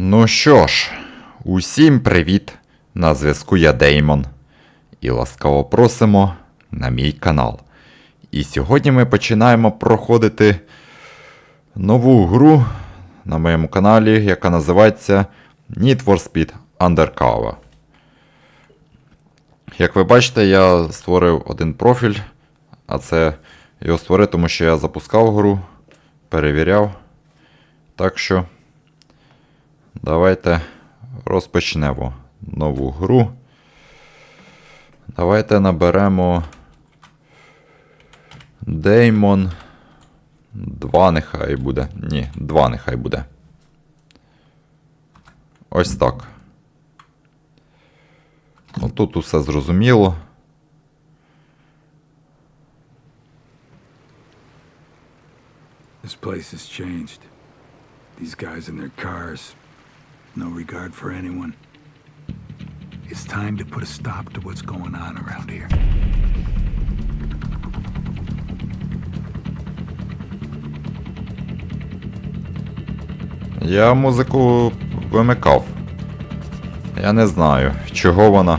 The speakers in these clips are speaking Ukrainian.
Ну що ж, усім привіт! На зв'язку я Деймон. І ласкаво просимо на мій канал. І сьогодні ми починаємо проходити нову гру на моєму каналі, яка називається Need for Speed Undercover. Як ви бачите, я створив один профіль, а це його створив, тому що я запускав гру, перевіряв. Так що. Давайте розпочнемо нову гру. Давайте наберемо Деймон. 2 нехай буде. Ні, 2 нехай буде. Ось так. Ну, тут усе зрозуміло. This place has changed. These guys in their cars, no regard for anyone. It's time to put a stop to what's going on around here. Я музику вимикав. Я не знаю, чого вона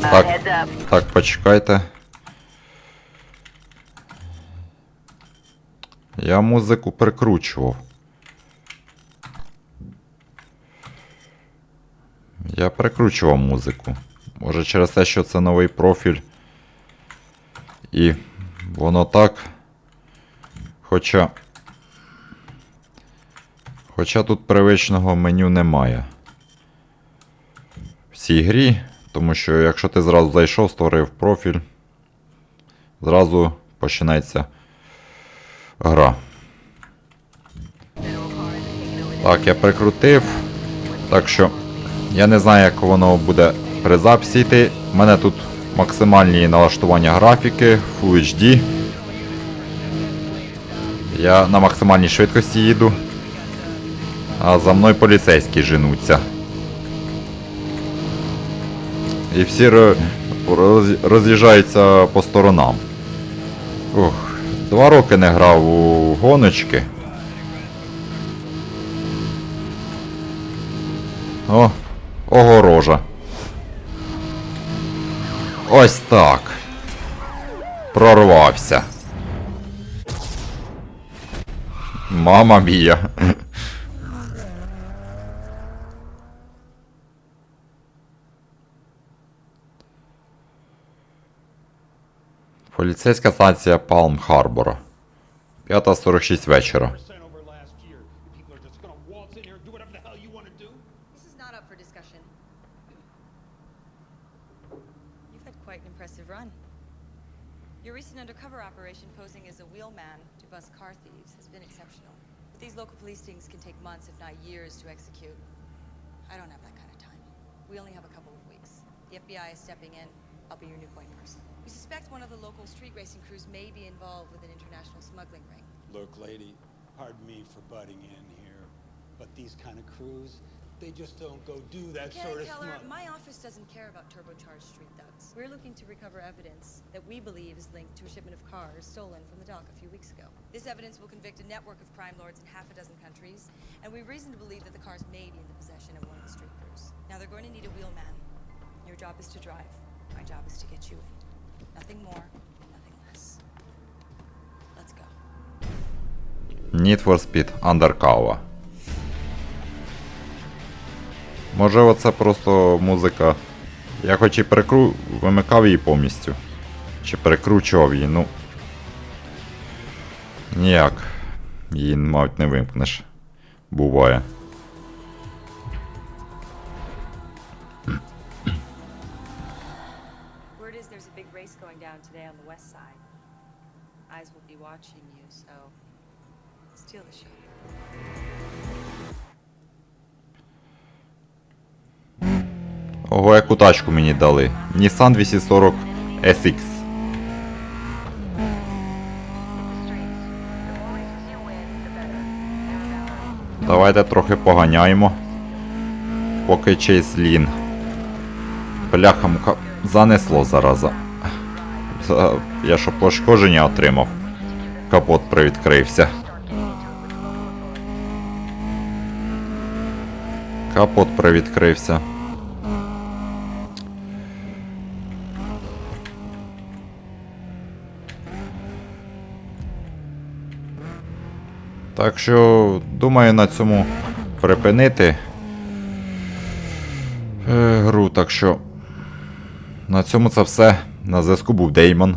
Так, так, почекайте. Я музику прикручував. Я прикручував музику. Може через те, що це новий профіль. І воно так. Хоча. Хоча тут привичного меню немає. В цій грі, тому що якщо ти зразу зайшов, створив профіль, зразу починається гра. Так, я прикрутив. Так що я не знаю, як воно буде при записі йти. У мене тут максимальні налаштування графіки, Full HD. Я на максимальній швидкості їду. А за мною поліцейські женуться. І всі роз- роз'їжджаються по сторонам. Ух, два роки не грав у гоночки. О, огорожа. Ось так. Прорвався. Мама мія. You've had quite an impressive run. Your recent undercover operation posing as a wheelman to car thieves has been exceptional. These local police can take months, if not years, to execute. I don't have that kind of time. We only have a couple of weeks. The FBI is stepping in. I'll be your new point person. We suspect one of the local street racing crews may be involved with an international smuggling ring. Look, lady, pardon me for butting in here, but these kind of crews, they just don't go do that sort of Keller, my office doesn't care about turbocharged street thugs. We're looking to recover evidence that we believe is linked to a shipment of cars stolen from the dock a few weeks ago. This evidence will convict a network of crime lords in half a dozen countries, and we reason to believe that the cars may be in the possession of one of the street crews. Now they're going to need a wheelman. Your job is to drive. My job is to get you in. Nothing more, nothing less. Let's go. Need for Speed Undercover. Може оце просто музика. Я хоч і прикру... вимикав її повністю. Чи перекручував її, ну. Ніяк. Її, мабуть, не вимкнеш. Буває. Watching you, so steal the show. Ого, яку тачку мені дали. Nissan 240 SX. Давайте трохи поганяємо. Поки Чейз Лін. Бляхамка занесло зараза. Я що пошкодження отримав. Капот привідкрився. Капот привідкрився. Так що, думаю, на цьому припинити е, гру. Так що на цьому це все. На зв'язку був Деймон.